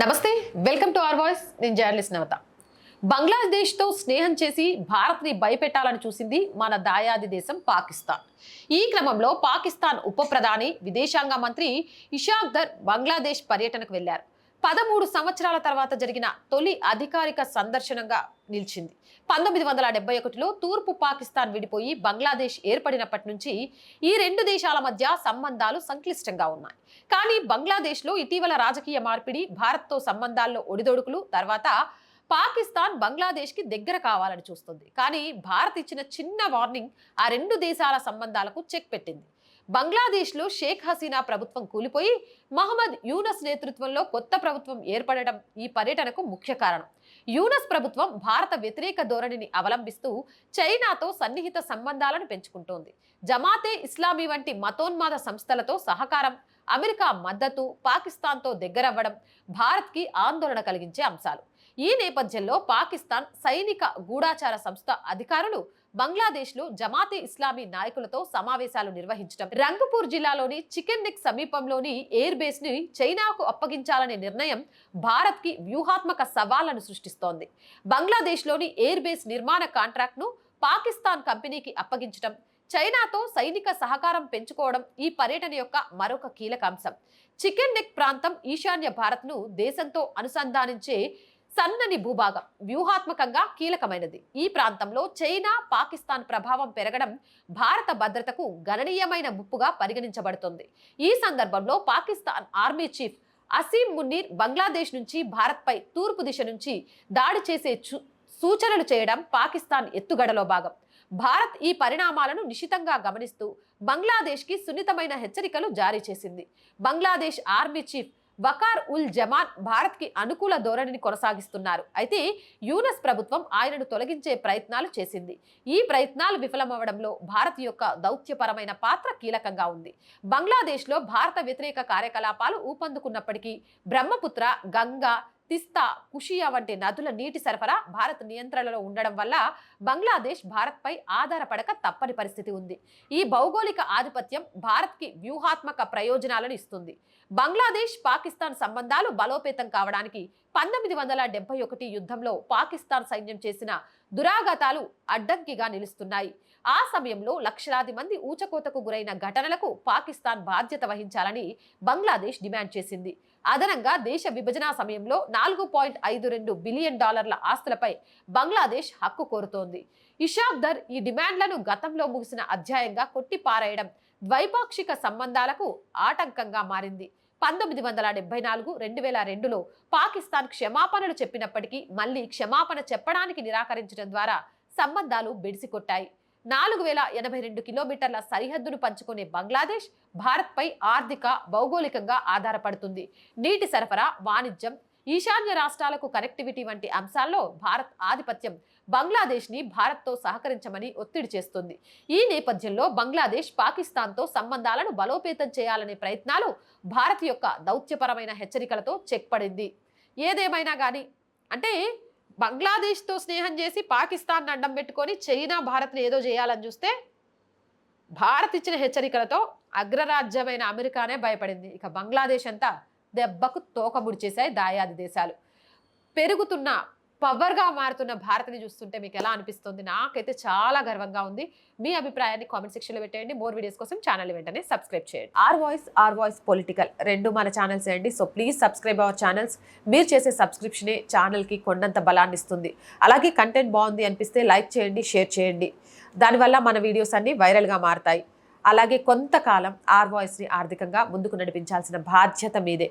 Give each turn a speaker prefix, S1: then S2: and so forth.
S1: నమస్తే welcome to our voice. నేను journalist Navata. బంగ్లాదేశ్తో స్నేహం చేసి భారత్ని భయపెట్టాలని చూసింది మన దాయాది దేశం పాకిస్తాన్. ఈ క్రమంలో పాకిస్తాన్ ఉప ప్రధాని విదేశాంగ మంత్రి ఇషాక్ దర్ బంగ్లాదేశ్ పర్యటనకు వెళ్ళారు పదమూడు సంవత్సరాల తర్వాత జరిగిన తొలి అధికారిక సందర్శనంగా నిలిచింది. పంతొమ్మిది వందల డెబ్బై ఒకటిలో తూర్పు పాకిస్తాన్ విడిపోయి బంగ్లాదేశ్ ఏర్పడినప్పటి నుంచి ఈ రెండు దేశాల మధ్య సంబంధాలు సంక్లిష్టంగా ఉన్నాయి. కానీ బంగ్లాదేశ్లో ఇటీవల రాజకీయ మార్పిడి భారత్తో సంబంధాల్లో ఒడిదొడుకులు తర్వాత పాకిస్తాన్ బంగ్లాదేశ్కి దగ్గర కావాలని చూస్తుంది. కానీ భారత్ ఇచ్చిన చిన్న వార్నింగ్ ఆ రెండు దేశాల సంబంధాలకు చెక్ పెట్టింది. బంగ్లాదేశ్లో షేక్ హసీనా ప్రభుత్వం కూలిపోయి మహమ్మద్ యూనస్ నేతృత్వంలో కొత్త ప్రభుత్వం ఏర్పడటం ఈ పర్యటనకు ముఖ్య కారణం. యూనస్ ప్రభుత్వం భారత వ్యతిరేక ధోరణిని అవలంబిస్తూ చైనాతో సన్నిహిత సంబంధాలను పెంచుకుంటోంది. జమాతే ఇస్లామీ వంటి మతోన్మాద సంస్థలతో సహకారం అమెరికా మద్దతు పాకిస్తాన్తో దగ్గరవ్వడం భారత్కి ఆందోళన కలిగించే అంశాలు. ఈ నేపథ్యంలో పాకిస్తాన్ సైనిక గూఢాచార సంస్థ అధికారులు బంగ్లాదేశ్లో జమాతే ఇస్లామీ నాయకులతో సమావేశాలు నిర్వహించడం రంగపూర్ జిల్లాలోని చికెన్ నెక్ సమీపంలోని ఎయిర్ బేస్ని చైనాకు అప్పగించాలనే నిర్ణయం భారత్కి వ్యూహాత్మక సవాళ్ళను సృష్టిస్తోంది. బంగ్లాదేశ్లోని ఎయిర్ బేస్ నిర్మాణ కాంట్రాక్ట్ను పాకిస్తాన్ కంపెనీకి అప్పగించడం చైనాతో సైనిక సహకారం పెంచుకోవడం ఈ పర్యటన యొక్క మరొక కీలక అంశం. చికెన్ నెక్ ప్రాంతం ఈశాన్య భారత్ను దేశంతో అనుసంధానించే సన్నని భూభాగం వ్యూహాత్మకంగా కీలకమైనది. ఈ ప్రాంతంలో చైనా పాకిస్తాన్ ప్రభావం పెరగడం భారత భద్రతకు గణనీయమైన ముప్పుగా పరిగణించబడుతుంది. ఈ సందర్భంలో పాకిస్తాన్ ఆర్మీ చీఫ్ అసీం మున్నీర్ బంగ్లాదేశ్ నుంచి భారత్పై తూర్పు దిశ నుంచి దాడి చేసే సూచనలు చేయడం పాకిస్తాన్ ఎత్తుగడలో భాగం. భారత్ ఈ పరిణామాలను నిశితంగా గమనిస్తూ బంగ్లాదేశ్కి సున్నితమైన హెచ్చరికలు జారీ చేసింది. బంగ్లాదేశ్ ఆర్మీ చీఫ్ వకార్ ఉల్ జమాన్ భారత్కి అనుకూల ధోరణిని కొనసాగిస్తున్నారు. అయితే యూనస్ ప్రభుత్వం ఆయనను తొలగించే ప్రయత్నాలు చేసింది. ఈ ప్రయత్నాలు విఫలమవడంలో భారత్ యొక్క దౌత్యపరమైన పాత్ర కీలకంగా ఉంది. బంగ్లాదేశ్లో భారత వ్యతిరేక కార్యకలాపాలు ఊపందుకున్నప్పటికీ బ్రహ్మపుత్ర గంగా తిస్తా కుషియా వంటి నదుల నీటి సరఫరా భారత్ నియంత్రణలో ఉండడం వల్ల బంగ్లాదేశ్ భారత్పై ఆధారపడక తప్పని పరిస్థితి ఉంది. ఈ భౌగోళిక ఆధిపత్యం భారత్కి వ్యూహాత్మక ప్రయోజనాలను ఇస్తుంది. బంగ్లాదేశ్ పాకిస్తాన్ సంబంధాలు బలోపేతం కావడానికి పంతొమ్మిది వందల డెబ్బై ఒకటి యుద్ధంలో పాకిస్తాన్ సైన్యం చేసిన దురాఘాతాలు అడ్డంకిగా నిలుస్తున్నాయి. ఆ సమయంలో లక్షలాది మంది ఊచకోతకు గురైన ఘటనలకు పాకిస్తాన్ బాధ్యత వహించాలని బంగ్లాదేశ్ డిమాండ్ చేసింది. అదనంగా దేశ విభజన సమయంలో నాలుగు పాయింట్ ఐదు రెండు బిలియన్ డాలర్ల ఆస్తులపై బంగ్లాదేశ్ హక్కు కోరుతోంది. ఇషాక్ దర్ ఈ డిమాండ్లను గతంలో ముగిసిన అధ్యాయంగా కొట్టిపారేయడం ద్వైపాక్షిక సంబంధాలకు ఆటంకంగా మారింది. పంతొమ్మిది వందల డెబ్బై నాలుగు రెండు వేల రెండులో పాకిస్తాన్ క్షమాపణలు చెప్పినప్పటికీ మళ్ళీ క్షమాపణ చెప్పడానికి నిరాకరించడం ద్వారా సంబంధాలు బెడిసికొట్టాయి. నాలుగు వేల ఎనభై రెండు కిలోమీటర్ల సరిహద్దును పంచుకునే బంగ్లాదేశ్ భారత్పై ఆర్థిక భౌగోళికంగా ఆధారపడుతుంది. నీటి సరఫరా వాణిజ్యం ఈశాన్య రాష్ట్రాలకు కనెక్టివిటీ వంటి అంశాల్లో భారత్ ఆధిపత్యం బంగ్లాదేశ్ని భారత్తో సహకరించమని ఒత్తిడి చేస్తుంది. ఈ నేపథ్యంలో బంగ్లాదేశ్ పాకిస్తాన్తో సంబంధాలను బలోపేతం చేయాలనే ప్రయత్నాలు భారత్ యొక్క దౌత్యపరమైన హెచ్చరికలతో చెక్పడింది ఏదేమైనా కానీ అంటే బంగ్లాదేశ్తో స్నేహం చేసి పాకిస్తాన్ అడ్డం పెట్టుకొని చైనా భారత్ని ఏదో చేయాలని చూస్తే భారత్ ఇచ్చిన హెచ్చరికలతో అగ్రరాజ్యమైన అమెరికానే భయపడింది. ఇక బంగ్లాదేశ్ అంతా దెబ్బకు తోక దాయాది దేశాలు. పెరుగుతున్న పవర్గా మారుతున్న భారత్ని చూస్తుంటే మీకు ఎలా అనిపిస్తుంది? నాకైతే చాలా గర్వంగా ఉంది. మీ అభిప్రాయాన్ని కామెంట్ సెక్షన్లో పెట్టేయండి. మోర్ వీడియోస్ కోసం ఛానల్ వెంటనే సబ్స్క్రైబ్ చేయండి. Our voice our voice political రెండు మన ఛానల్స్ అండి. So please subscribe our channels మీరు చేసే సబ్స్క్రిప్షనే ఛానల్కి కొండంత బలాన్ని ఇస్తుంది. అలాగే కంటెంట్ బాగుంది అనిపిస్తే లైక్ చేయండి షేర్ చేయండి. దానివల్ల మన వీడియోస్ అన్ని వైరల్గా మారతాయి. అలాగే కొంతకాలం ఆర్ వాయిస్ని ఆర్థికంగా ముందుకు నడిపించాల్సిన బాధ్యత మీదే.